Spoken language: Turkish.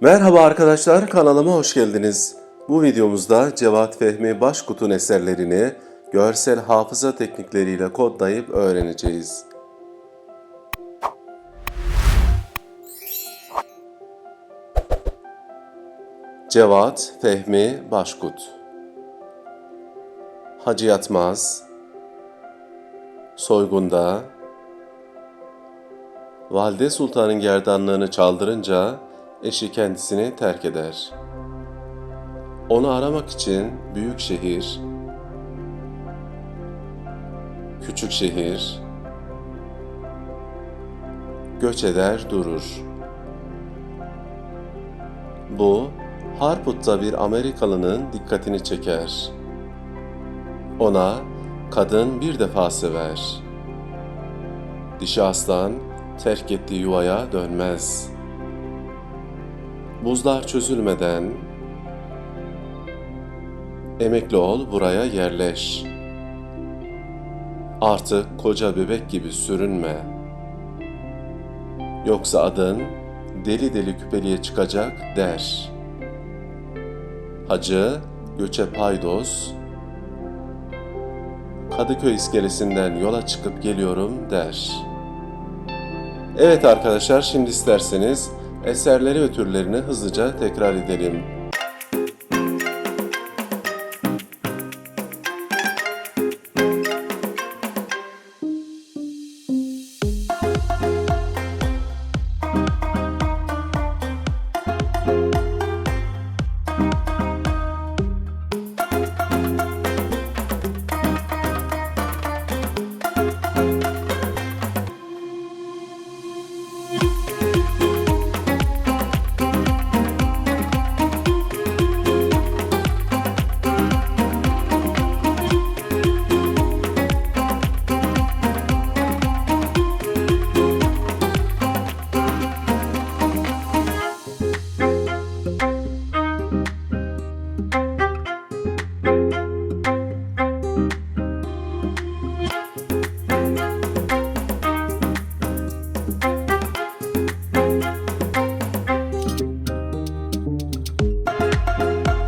Merhaba arkadaşlar, kanalıma hoş geldiniz. Bu videomuzda Cevat Fehmi Başkut'un eserlerini görsel hafıza teknikleriyle kodlayıp öğreneceğiz. Cevat Fehmi Başkut Hacı Yatmaz Soygunda Valide Sultan'ın gerdanlığını çaldırınca eşi kendisini terk eder. Onu aramak için büyük şehir, küçük şehir göç eder durur. Bu Harput'ta bir Amerikalının dikkatini çeker. Ona kadın bir defa sever. Dişi aslan terk ettiği yuvaya dönmez. Buzlar çözülmeden emekli ol buraya yerleş. Artık koca bebek gibi sürünme. Yoksa adın deli deli küpeliye çıkacak der. Hacı göçe paydos Kadıköy iskelesinden yola çıkıp geliyorum der. Evet arkadaşlar şimdi isterseniz eserleri ve türlerini hızlıca tekrar edelim.